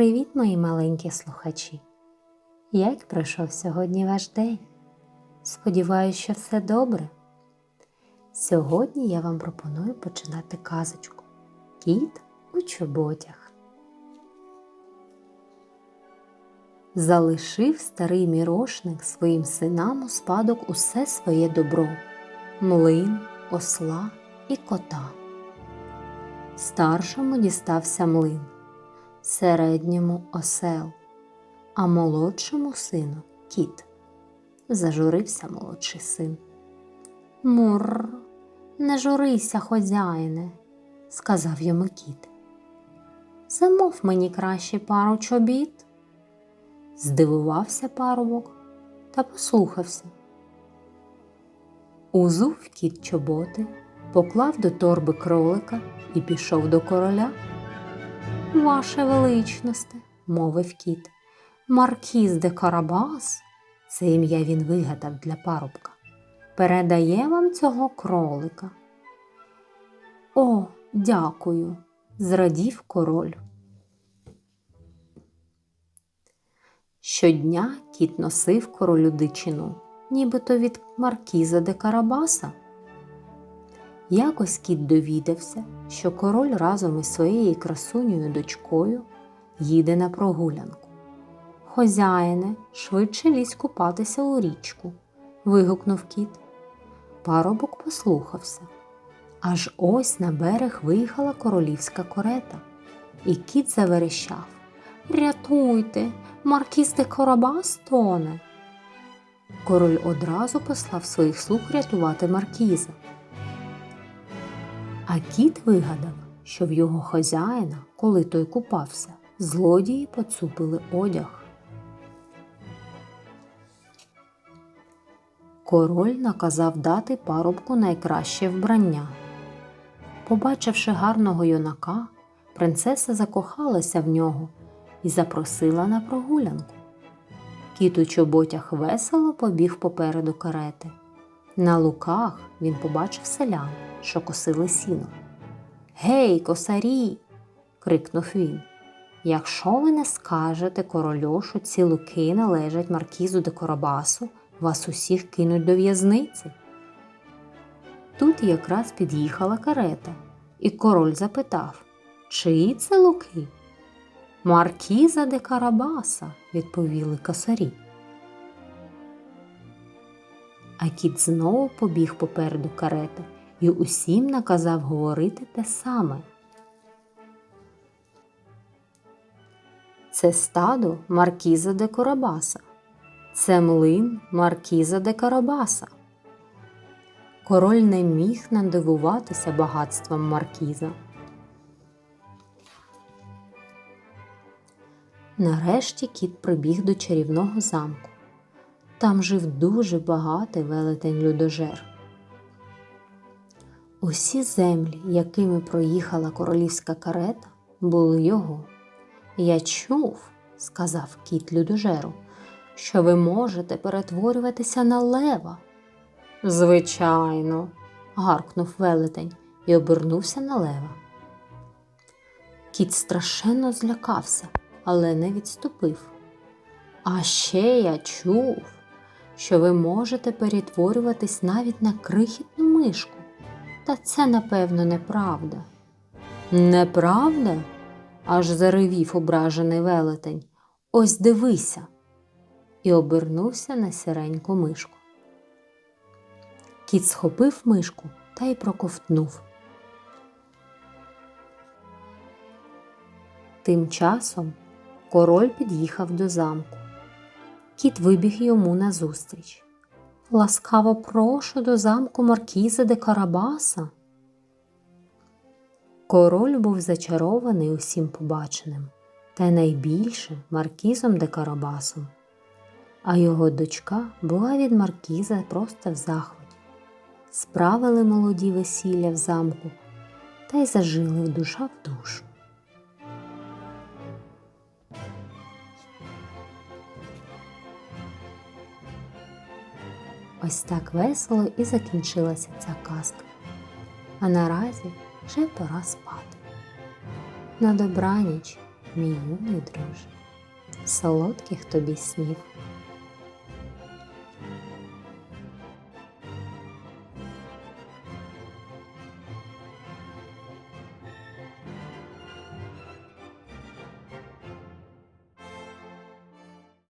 Привіт, мої маленькі слухачі! Як пройшов сьогодні ваш день? Сподіваюсь, що все добре. Сьогодні я вам пропоную починати казочку Кіт у чоботях. Залишив старий мірошник своїм синам у спадок усе своє добро млин, осла і кота. Старшому дістався млин, середньому осел, а молодшому сину кіт. Зажурився молодший син. Мур, не журися, хозяїне, сказав йому кіт. Замов мені краще пару чобіт. Здивувався парубок та послухався. Узув кіт чоботи, поклав до торби кролика і пішов до короля. Ваше величносте, мовив кіт, Маркіз де Карабас, це ім'я він вигадав для парубка, передає вам цього кролика. О, дякую, зрадів король. Щодня кіт носив королю дичину, нібито від Маркіза де Карабаса. Якось кіт довідався, що король разом із своєю красунею дочкою їде на прогулянку. Хозяїне, швидше лізь купатися у річку, вигукнув кіт. Парубок послухався. Аж ось на берег виїхала королівська корета, і кіт заверещав Рятуйте, маркіз де Корабас тоне. Король одразу послав своїх слуг рятувати маркіза. А кіт вигадав, що в його хазяїна, коли той купався, злодії поцупили одяг. Король наказав дати парубку найкраще вбрання. Побачивши гарного юнака, принцеса закохалася в нього і запросила на прогулянку. Кіт у чоботях весело побіг попереду карети. На луках він побачив селян, що косили сіно. Гей, косарі. крикнув він. Якщо ви не скажете королю, що ці луки належать маркізу де Корабасу, вас усіх кинуть до в'язниці. Тут якраз під'їхала карета, і король запитав, чиї це луки? Маркіза де Карабаса, відповіли косарі. А кіт знову побіг попереду карети і усім наказав говорити те саме. Це стадо Маркіза де Карабаса. Це млин Маркіза де Карабаса. Король не міг надивуватися багатством Маркіза. Нарешті кіт прибіг до чарівного замку. Там жив дуже багатий велетень людожер. Усі землі, якими проїхала королівська карета, були його. Я чув, сказав кіт людожеру, що ви можете перетворюватися на лева. Звичайно, гаркнув велетень і обернувся на лева. Кіт страшенно злякався, але не відступив. А ще я чув, що ви можете перетворюватись навіть на крихітну мишку. Та це, напевно, неправда. Неправда? аж заревів ображений велетень. Ось дивися. І обернувся на сіреньку мишку. Кіт схопив мишку та й проковтнув. Тим часом король під'їхав до замку. Кіт вибіг йому назустріч. Ласкаво прошу до замку Маркіза де Карабаса. Король був зачарований усім побаченим, та найбільше Маркізом де Карабасом, а його дочка була від Маркіза просто в захваті. Справили молоді весілля в замку та й зажили душа в душу. Ось так весело і закінчилася ця казка. А наразі вже пора спати. На добраніч, мій юний друже. Солодких тобі снів.